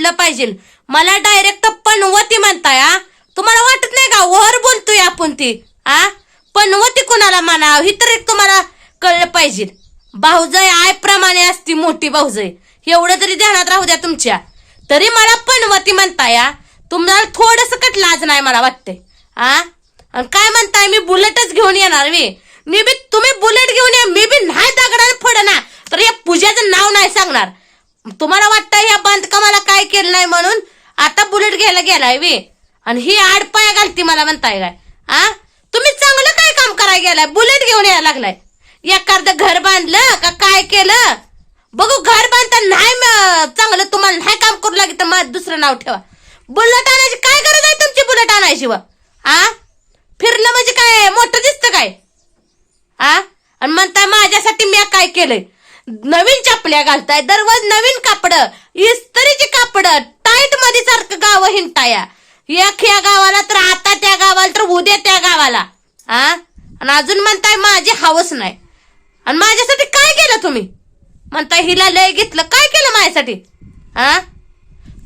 वाटलं पाहिजे. मला डायरेक्ट पनवती म्हणताय हा? तुम्हाला वाटत नाही का? वर बोलतोय आपण ती आ पनवती कुणाला म्हणा ही तर एक तुम्हाला कळलं पाहिजे. भाऊजय आय प्रमाणे असती मोठी भाऊजय. एवढं तरी ध्यानात राहू द्या तुमच्या. तरी मला पनवती म्हणताय तुम्हाला थोडस कट लाज नाही मला वाटतंय आ आणि काय म्हणताय? मी बुलेटच घेऊन येणार मी मी बी तुम्ही बुलेट घेऊन या मी बी नाही दगडाने फडना तर या पूजाचं नाव नाही सांगणार. तुम्हाला वाटतं या बांधकामाला काय केलं नाही म्हणून? आता बुलेट घ्यायला गेलाय वे. आणि ही आडपाया घालती मला म्हणताय काय? आ? तुम्ही चांगलं काय काम करायला गेलाय? बुलेट घेऊन यायला लागलाय. एखादं घर बांधलं का काय केलं? बघू घर बांधता नाही चांगलं तुम्हाला नाही काम करू लागेल तर मग दुसरं नाव ठेवा. बुलेट आणायची काय गरज आहे तुमची बुलेट आणायची व? आ? फिरलं म्हणजे काय? मोठं दिसतं काय? आ? आणि म्हणताय माझ्यासाठी मी काय केलंय? नवीन चपल्या घालताय दररोज नवीन कापड इस्त्रीची कापड टाईटमध्ये सारखं गाव हिंडताया. एक या गावाला तर आता त्या गावाला तर उद्या त्या गावाला. आ? आणि अजून म्हणताय माझी हवस नाही. आणि माझ्यासाठी काय केलं तुम्ही? म्हणताय हिला लय घेतलं. काय केलं माझ्यासाठी? आ?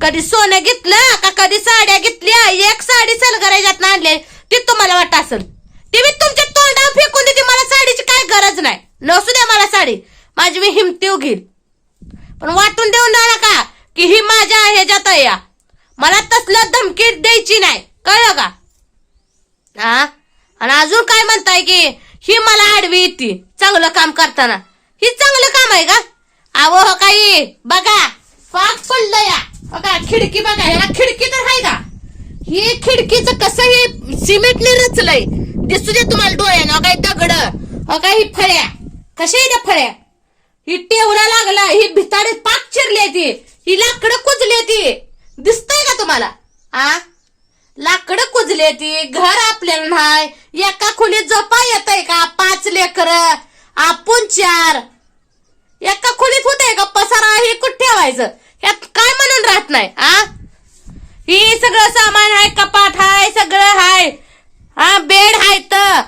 कधी सोनं घेतलं का कधी साड्या घेतल्या? एक साडी सलगरायच्यात आणले. ती तुम्हाला वाटत असेल ती मी तुमच्या तोंडावर फेकून देते मला साडीची काय गरज नाही नसू द्या मला साडी माझी मी हिमतीव घेईल पण वाटून देऊ ना नका की ही माझ्या ह्याच्यात आहे या. मला तसलं धमकी द्यायची नाही. कळलं का? हा? आणि अजून काय म्हणताय की ही मला आडवी येते चांगलं काम करताना. ही चांगलं काम आहे का? अहो हो काही. बघा पाक पडलं या. हो बघा खिडकी बघा ह्याला खिडकी तर आहे का? ही खिडकीचं कसं हे सिमेंटने रचलंय दिसू दे तुम्हाला डोळ्यानं. काही काय दगड? हो काय ही फळ्या? कशा आहे फळ्या? ही टेवला लागला ही भिताडे पाक चिरली ती. ही लाकडं कुजली ती. दिसतंय का तुम्हाला? आ? लाकडं कुजले ती. घर आपल्याला नाही. एका खोलीत झोपा येत आहे का? पाच लेकर आपण चार. एका खोलीत होते का? पसारा हे कुठे ठेवायचं? यात काय म्हणून राहत नाही? आ? ही सगळं सामान आहे कपाट आहे सगळं आहे. हा बेड आहे तर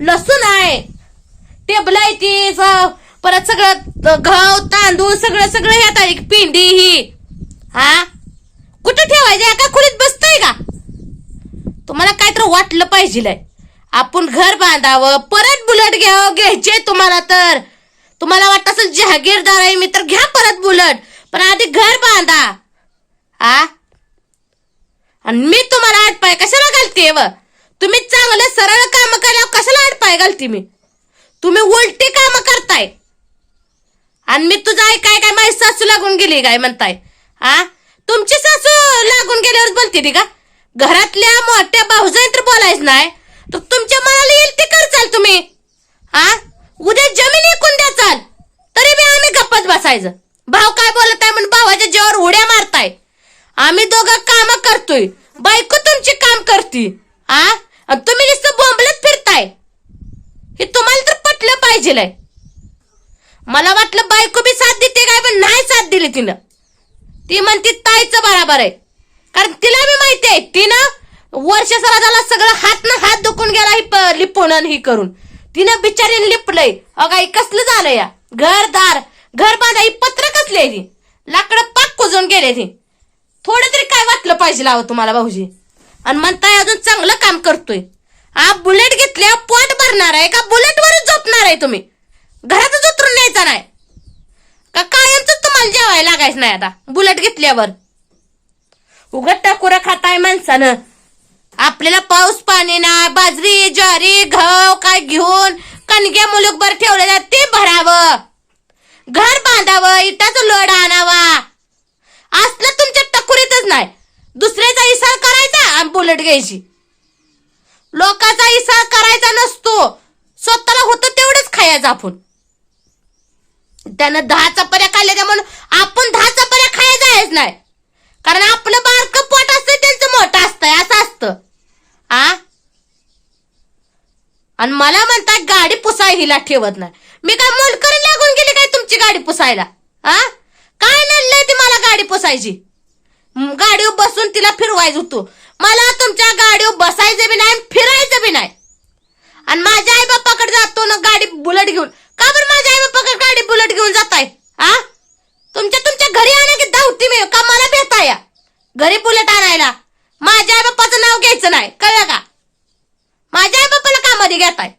लसूण आहे. टेबल आहे ती स- परत सगळं गहू तांदूळ सगळं सगळं ह्यात आहे. पिंडी ही. हा? कुठं ठेवायचं? एका खोलीत बसतंय का? तुम्हाला काय तर वाटलं पाहिजे आपण घर बांधावं परत बुलट घ्यावं घ्यायचे तुम्हाला तर. तुम्हाला वाटत असेल जहागीरदार आहे मी तर घ्या परत बुलट. पण आधी घर बांधा. आ आणि मी तुम्हाला आडपाय कशाला घालते व? तुम्ही चांगलं सरळ काम करायला कशाला आडपाय घालते मी? तुम्ही उलटी कामं करताय. आणि मी तुझं आई काय काय माझी सासू लागून गेली काय म्हणताय? हा? तुमची सासू लागून गेल्यावर बोलते ती का? घरातल्या मोठ्या भाऊजाई तर बोलायच नाही. तर तुमच्या मनाला येईल ते करचाल तुम्ही. हा? उद्या जमीन विकून द्याचाल तरी बी आम्ही गप्पच बसायचं. भाऊ काय बोलत आहे म्हणून भावाच्या जेवर उड्या मारताय. आम्ही दोघं काम करतोय. बायको तुमची काम करते. हा? आणि तुम्ही नुसतं बोंबलत फिरताय. हे तुम्हाला तर पटलं पाहिजे मला वाटलं बायको बी साथ देते काय पण नाही साथ दिली तिनं. ती म्हणते ताईचं बराबर आहे. कारण तिला बी माहिती आहे तिनं वर्ष सराजाला सगळं हात ना हात दुखून गेला ही प- लिपून आणि ही करून. तिनं बिचारीने लिपलंय. अगं कसलं झालं या? घरदार घर बांधा ही पत्र कसले आहे ती? लाकडं पाक कुजून गेले ती. थोडं तरी काय वाटलं पाहिजे लावं तुम्हाला भाऊजी? आणि म्हणताय अजून चांगलं काम करतोय. हा बुलेट घेतल्या पोट भरणार आहे का? बुलेटवरच झोपणार आहे तुम्ही. घरातच उतरून न्यायचा नाही. का कायमच तुम्हाला जेवायला लागायचं नाही आता? बुलेट घेतल्यावर. उगत टाकुरा खाताय माणसानं. आपल्याला पाऊस पाणी ना बाजरी ज्वारी घाव काय घेऊन कणग्या मुलुकभर ठेवलेल्या ते भरावं. घर बांधावं इटाचं लोड आणावा. असलं तुमच्या टकुरीतच नाही. दुसऱ्याचा इसाळ करायचा आणि बुलेट घ्यायची. लोकांचा इसाळ करायचा नसतो. स्वतःला होतं तेवढंच खायचं आपण. त्यानं दहा चपात्या खाल्ल्या त्या म्हणून आपण दहा चपात्या खायला जायच नाही. कारण आपलं बारक पोट असतं त्यांचं मोठं असतंय असं असतं. आ? आणि मला म्हणताय गाडी पुसाय हिला ठेवत नाही. मी काय मोलकरी लागून गेली काय तुमची गाडी पुसायला? आ? काय नडलंय ती मला गाडी पुसायची? गाडीवर बसून तिला फिरवायचं होतं. मला तुमच्या गाडीवर बसायचं बी नाही आणि फिरायचं बी नाही. आणि माझ्या आई बाप्पाकडे जातो ना गाडी बुलेट घेऊन. का बरं माझ्या आई बाप्पाकडे गाडी बुलेट घेऊन जाताय? हा तुमच्या तुमच्या घरी आणा की धावती मी? का मला या घरी बुलेट आणायला? माझ्या आई बाप्पाचं नाव घ्यायचं नाही. कळलं का? माझ्या आई बाप्पाला कामध्ये घेताय.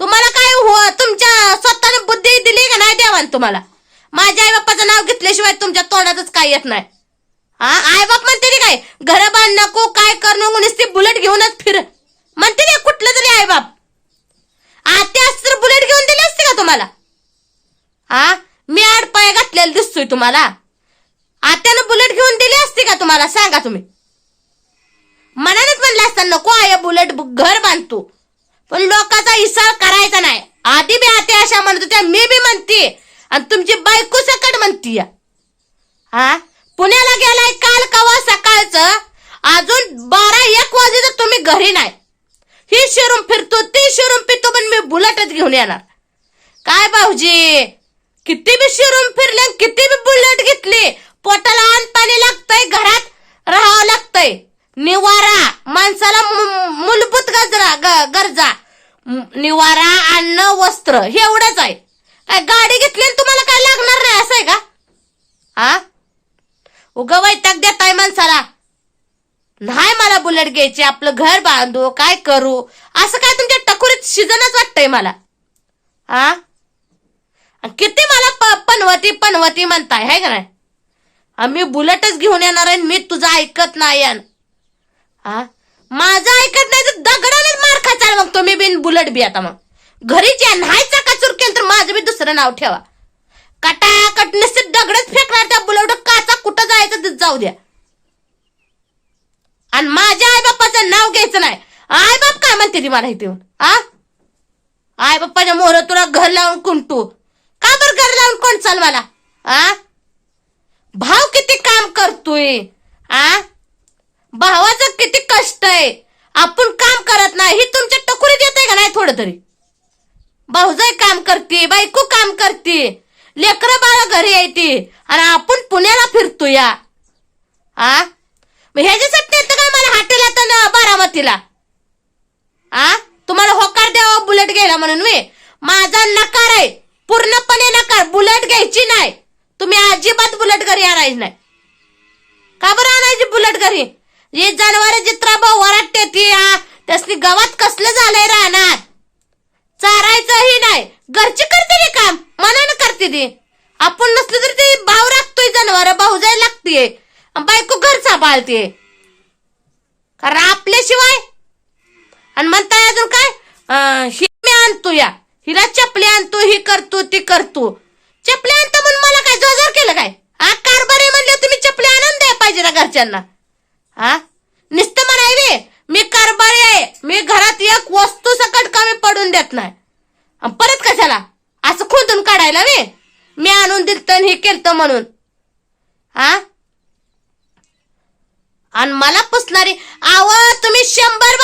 तुम्हाला काय हो तुमच्या स्वतःने बुद्धी दिली का नाही देवान तुम्हाला? माझ्या आई बाप्पाचं नाव घेतल्याशिवाय तुमच्या तोंडातच काय येत नाही. हा आई बाप म्हणते काय घर बांध नको काय कर नको नुसती बुलेट घेऊनच फिर. म्हणते कुठलं तरी आई बाप. आत्या तर बुलेट घेऊन दिली असते का तुम्हाला? हा मी आड पाय घातलेला दिसतोय तुम्हाला. आत्यानं बुलेट घेऊन दिली असते का तुम्हाला? सांगा तुम्ही. मनानेच म्हणलं असतं नको आहे बुलेट घर बांधतो. पण लोकांचा इसाळ करायचा नाही. आधी बी आत्या अशा म्हणत होत्या मी बी म्हणते. आणि तुमची बायको सकट म्हणती. हा पुण्याला गेलाय काल कवा सकाळचं अजून बारा एक वाजे तर तुम्ही घरी नाही ही शिरून फिरतो ती शिरून फिरतो पण मी बुलेटच घेऊन येणार. काय भाऊजी? किती बी शिरून फिरले किती बी बुलेट घेतली पोटाला अन्न पाणी लागतंय घरात राहावं लागतंय. निवारा माणसाला मूलभूत गजरा गरजा. निवारा अन्न वस्त्र हे एवढंच आहे. काय गाडी घेतली आणि तुम्हाला काय लागणार नाही असं आहे का? हा उग वैताग देताय माणसाला. नाही मला बुलेट घ्यायची आपलं घर बांधू काय करू? असं काय तुमच्या टकुरीत शिजनच वाटतंय मला. आ आणि किती मला प- पनवती पनवती म्हणताय हाय का नाही? आम्ही बुलेटच घेऊन येणार आहे आणि मी तुझं ऐकत नाही यान हा? माझं ऐकत नाही तर दगडानेच मार खाचाल मग. तुम्ही बिन बुलेट बी आता मग. घरीच या. नाही चकाचूर केलं तर माझं बी दुसरं नाव ठेवा. कटाकट नुसते दगडच फेकणार त्या बुलेट काचा कुठं जायचं जाऊ द्या. आणि माझ्या आई बाप्पाचं नाव घ्यायचं नाही. आई बाप काय म्हणते ती मला इथे येऊन? आ आय बाप्पाच्या मोहर तुला घर लावून कुंटू. का बरं घर लावून कोण चाल मला आ? भाव किती काम करतोय. आ? भावाचं किती कष्ट आहे. आपण काम करत नाही. ही तुमच्या टकुरीत येते का नाही थोडं तरी? भाऊजाई काम करते बायको काम करते. लेकरं बाळा घरी येते. आणि आपण पुण्याला फिरतो या आ? मग ह्याच्यासाठी येतं का मला हॉटेल आता ना बारामतीला? आ? तुम्हाला होकार द्यावा बुलेट घ्यायला म्हणून मी. माझा नकार आहे. पूर्णपणे नकार. बुलेट घ्यायची नाही. तुम्ही अजिबात बुलेट घरी आणायची नाही. का बरं आणायची बुलेट घरी? हे जनावर जित्राबा वराटते ती त्यासनी गावात कसलं झालंय राहणार चारायचंही नाही. घरची करते रे काम. मनानं करते ती. आपण नसलं तरी ते भाव राखतोय जनावर. भाऊ जायला लागते बायको घर सांभाळते कारण आपल्याशिवाय आणि म्हणताय अजून काय? ही मी आणतो या. हिला चपली आणतो ही करतो ती करतो. चपली आणतो म्हणून मला काय जोजोर केलं काय? हा कारभार आहे म्हणले तुम्ही चपली आणून द्या पाहिजे ना घरच्यांना. हा? नुसतं म्हणाय मी कारभारी आहे. मी घरात एक वस्तू सकट कमी पडून देत नाही. परत कशाला? असं खोदून काढायला वे. मी आणून दिलत आणि हे केलत म्हणून. हा? आणि मला पुसणारी आव तुम्ही शंभर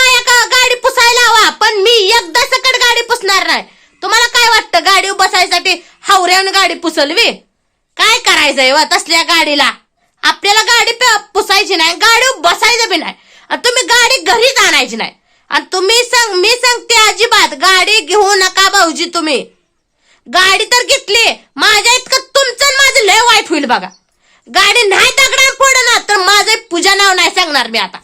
गाडी पुसायला हवा पण मी एकदा सकट गाडी पुसणार नाही. तुम्हाला काय वाटतं गाडी बसायसाठी हावऱ्यानं गाडी पुसलवी? काय करायचंय व तसल्या गाडीला? आपल्याला गाडी पुसायची नाही गाडी बसायचं बी नाही. आणि तुम्ही गाडी घरीच आणायची नाही. आणि तुम्ही सांग मी सांगते अजिबात गाडी घेऊ नका भाऊजी तुम्ही. गाडी तर घेतली माझ्या इतकं तुमचं माझं लय वाईट होईल बघा. गाडी नाही दगडा फोड ना तर माझं पूजा नाव नाही सांगणार मी आता.